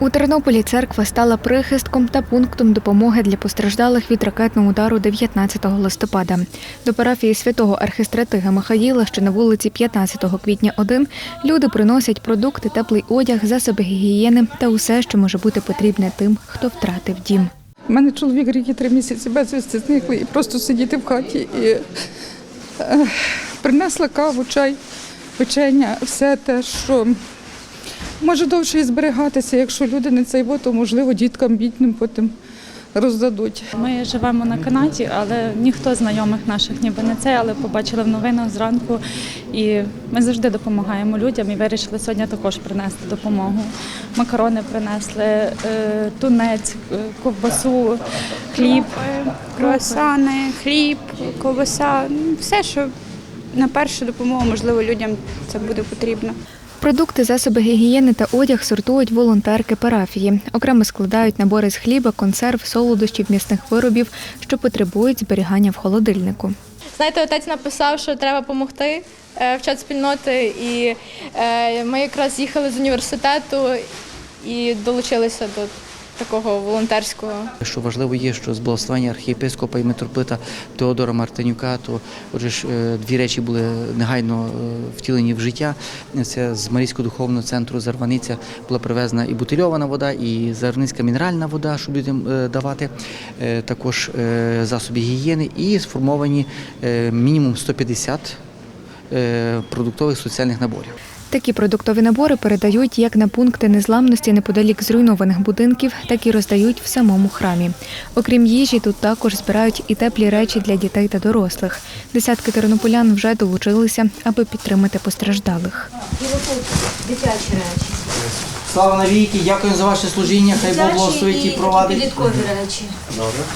У Тернополі церква стала прихистком та пунктом допомоги для постраждалих від ракетного удару 19 листопада. До парафії святого архистратига Михаїла, що на вулиці 15 квітня 1, люди приносять продукти, теплий одяг, засоби гігієни та усе, що може бути потрібне тим, хто втратив дім. У мене чоловік рік і три місяці безвісти зникли і просто сидіти в хаті. І е, принесла каву, чай, печення, все те, що може довше і зберігатися. Якщо люди не цей, то можливо діткам бідним потім роздадуть. Ми живемо на канаті, але ніхто з знайомих наших ніби не це, але побачили в новинах зранку. І ми завжди допомагаємо людям і вирішили сьогодні також принести допомогу. Макарони принесли, е, тунець, е, ковбасу, хліб. круасани, хліб, ковбаса, ну, все, що на першу допомогу, можливо, людям це буде потрібно. Продукти, засоби гігієни та одяг сортують волонтерки парафії. Окремо складають набори з хліба, консерв, солодощів, м'ясних виробів, що потребують зберігання в холодильнику. Знаєте, отець написав, що треба допомогти в чат спільноти, і е, ми якраз їхали з університету і долучилися до такого волонтерського. Що важливо є, що з благословення архієпископа і митрополита Теодора Мартинюка, то отже ж е, дві речі були негайно е, втілені в життя. Це з Марійського духовного центру Зарваниця була привезена і бутильована вода, і зарваницька мінеральна вода, щоб людям е, давати, також засоби гігієни і сформовані мінімум 150 е, продуктових соціальних наборів. Такі продуктові набори передають як на пункти незламності неподалік зруйнованих будинків, так і роздають в самому храмі. Окрім їжі, тут також збирають і теплі речі для дітей та дорослих. Десятки тернополян вже долучилися, аби підтримати постраждалих. Дитячі речі. Слава навіки, дякую за ваше служіння. Хай Бог благословить і провадить. підліткові речі.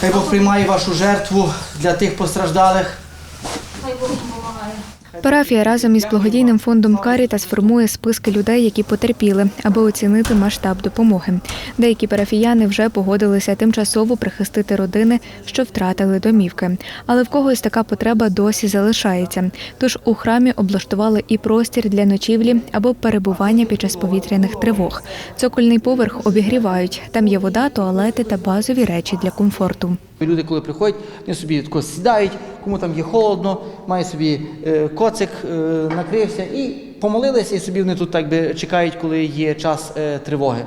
Хай Бог приймає вашу жертву для тих постраждалих. Парафія разом із благодійним фондом Карітас формує списки людей, які потерпіли, аби оцінити масштаб допомоги. Деякі парафіяни вже погодилися тимчасово прихистити родини, що втратили домівки. Але в когось така потреба досі залишається. Тож у храмі облаштували і простір для ночівлі або перебування під час повітряних тривог. Цокольний поверх обігрівають. Там є вода, туалети та базові речі для комфорту. Люди, коли приходять, вони собі тако сідають, кому там є холодно, має собі е, коцик, е, накрився і помолилися, і собі вони тут так би чекають, коли є час е, тривоги.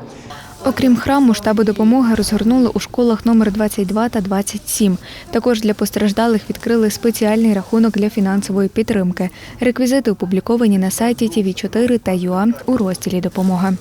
Окрім храму, штаби допомоги розгорнули у школах номер 22 та 27. Також для постраждалих відкрили спеціальний рахунок для фінансової підтримки. Реквізити опубліковані на сайті TV4 та ЮА у розділі Допомога.